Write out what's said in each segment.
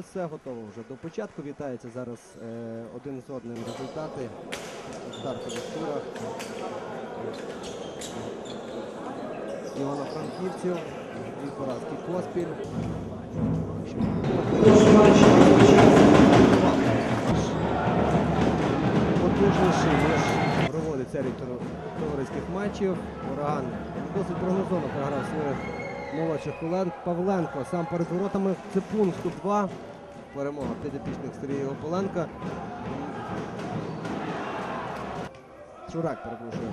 все готово вже до початку. Вітаються зараз е, один з одним результати у стартових турах. Івано-Франківців, дві поразки поспіль. Потужніший, ніж проводить серію товариських матчів. Ураган досить прогнозовано програв своїх молодших колег. Павленко сам перед воротами. Ципун 102. Перемога підопічних Сергія Ополенка. Чурак, перепрошую.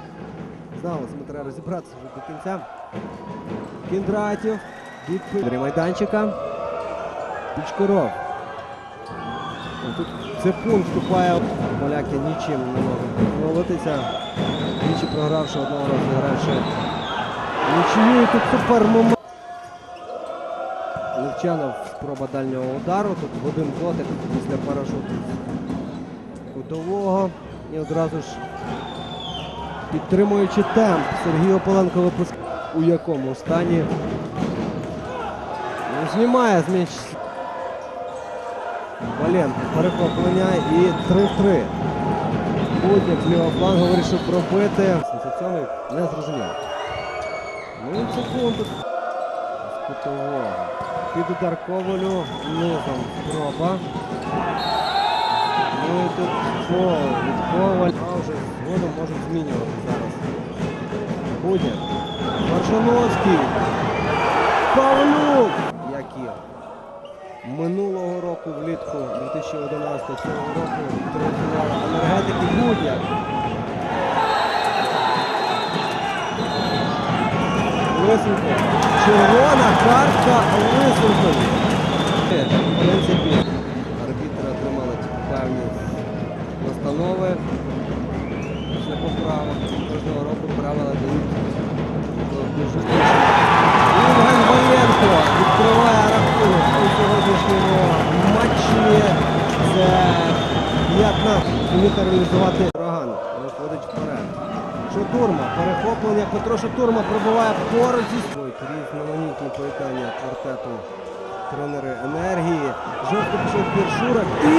Здавалося, ми треба розібратися вже до кінця. Кіндратів. Від майданчика. Пічкоров. Тут Цепун вступає. Поляки нічим не можуть молотися. Двічі програвши одного разу гравши. Нічию тут супер момент. Левчанов спроба дальнього удару. Тут в один дотик після парашуту кутового. І одразу ж підтримуючи темп. Сергій Ополенко випускає. У якому стані. Ну, Знімає з м'яч Валенко перехоплення і 3-3. Будняк з лівого флангу вирішив пробити. 77-й не зрозумів. Ну і секунду. Кутового. Під удар Ковалю. Низом спроба. Ну і тут фол від Коваль. А вже згодом можуть змінювати зараз. Будняк. Маршановський. Павлюк. Які минулого року влітку 2011 цього року тренувала енергетики Будяк. Лисенко. Червона картка Лисенкові. В принципі, арбітри отримали певні настанови після поправок. Кожного року правила дають дуже. Євген Валенко відкриває рахунок у сьогоднішньому матчі. Це 15. Вміти реалізувати ураган. Виходить вперед. Шатурма, перехоплення. Петро Шатурма пробиває поруч зі різноманітні поєднання квартету тренери енергії. Жовтий пішов збір Шурак і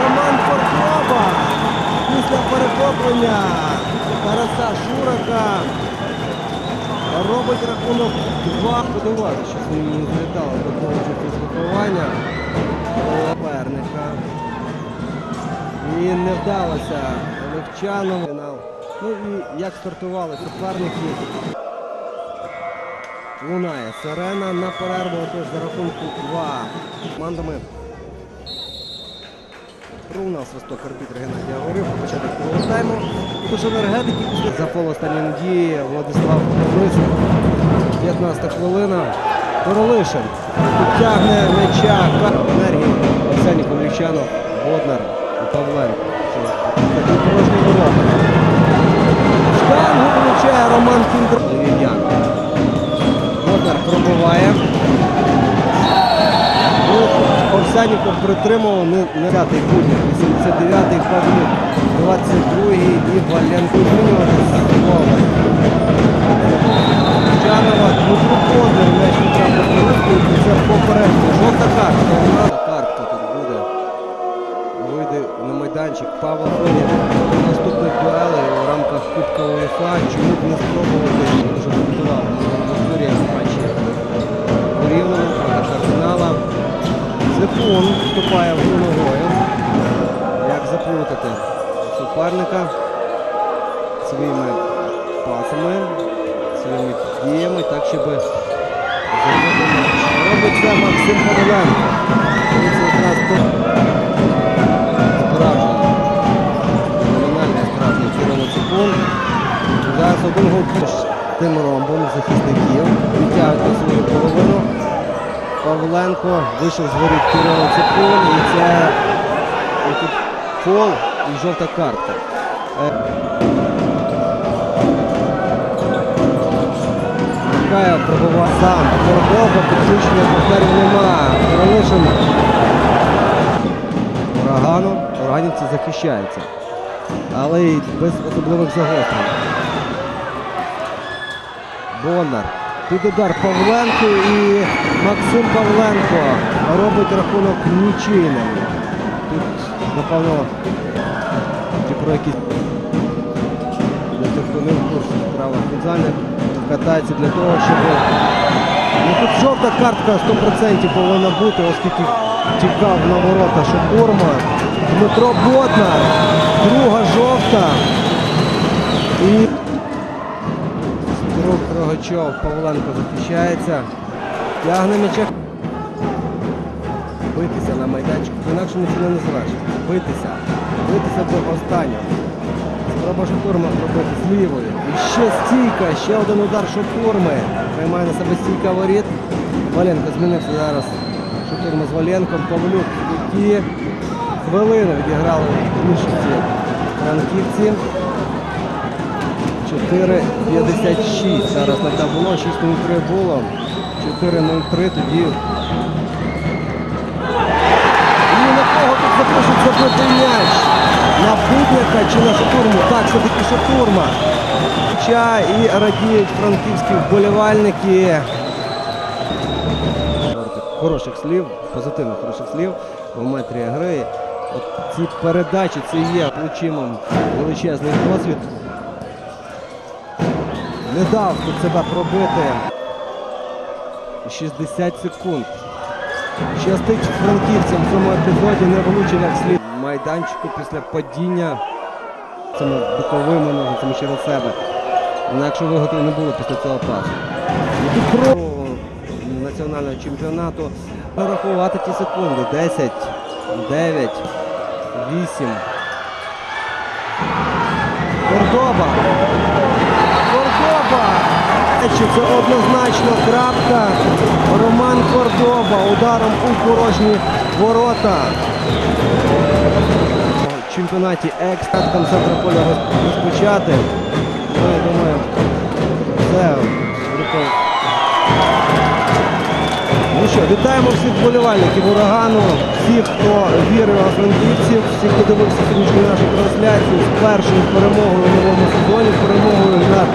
Роман Фордоба після перехоплення Тараса Шурака робить рахунок 2. Подивати, що не злітало до того після суперника. І не вдалося Левчаном. Ну і як стартували суперники. Лунає сирена на перерву, отож за рахунку 2 командами. Прунав свисток арбітр Геннадій говорив, початок тайму. Тож енергетики за фол останньої надії Владислав Лисик. 15 хвилина. Королишин. Підтягне м'яча. Енергії. Арсеній Павлічанов, Боднар і Павленко. Такі порожні ворота. Штангу влучає Роман Кіндр. Львів'ян. Боднар пробиває. Ну, Овсяніков притримував не, не 9-й будня, 89-й Павлюк, 22-й і Валенко змінюватися. Коваль. Чанова, Дмитро Кондор, м'яч потрапив на руку, це попередньо. Жовта картка, картка тут буде. Вийде на майданчик Павло Зипун вступає в ногою. Як заплутати суперника своїми пасами, своїми діями, так щоб. Робить це Максим Подоленко. Це якраз то справжній, феноменальний справжній Кирило Ципун. Зараз один гол піш тим ромбом захисників. Павленко вийшов з воріт Кирило Ципун і це і фол і жовта картка. Е, Макаєв пробував сам. Городова підключення партнерів нема. Королишин урагану. Ураганівці захищаються. Але й без особливих загострень. Бондар. Під удар Павленко і Максим Павленко робить рахунок нічийним. Тут, напевно, про якісь для тих, хто не в курсі права футзальних катається для того, щоб. Ну тут жовта картка 100% повинна бути, оскільки тікав на ворота Шокурма. Дмитро Ботна, друга жовта. І Друг Павленко захищається. Тягне м'яча. Битися на майданчику. Інакше нічого не називаєш. Битися. Битися до останнього. Спроба Шокурма зробити з лівої. І ще стійка, ще один удар Шокурми. Приймає на себе стійка воріт. Валенко змінився зараз. Шокурма з Валенком. Павлюк в куті. Хвилину відіграли інші франківці. 4.56. Зараз на табло, 6.03 було. 4.03 тоді. І на кого тут запишуть забити м'яч? На Будника чи на Шатурму? Так, все-таки Шатурма. Ча і радіють франківські вболівальники. Хороших слів, позитивних хороших слів в метрі гри. От ці передачі це є Лучимом величезний досвід. Не дав тут себе пробити. 60 секунд. Щастить франківцям в цьому епізоді не влучив як слід майданчику після падіння цими боковими ножицями через себе. Інакше виготові не було після цього пасу. І тут про національного чемпіонату рахувати ті секунди. 10, 9, 8. Кордоба. Кордоба! Це однозначно крапка. Роман Кордоба ударом у порожні ворота. У чемпіонаті екстра там поля розпочати. Ну, я думаю. Група. Ну що, вітаємо всіх вболівальників урагану, всіх, хто вірив у франківців, всіх, хто дивився сьогоднішню нашу трансляцію з першою перемогою у новому сезоні, перемогою над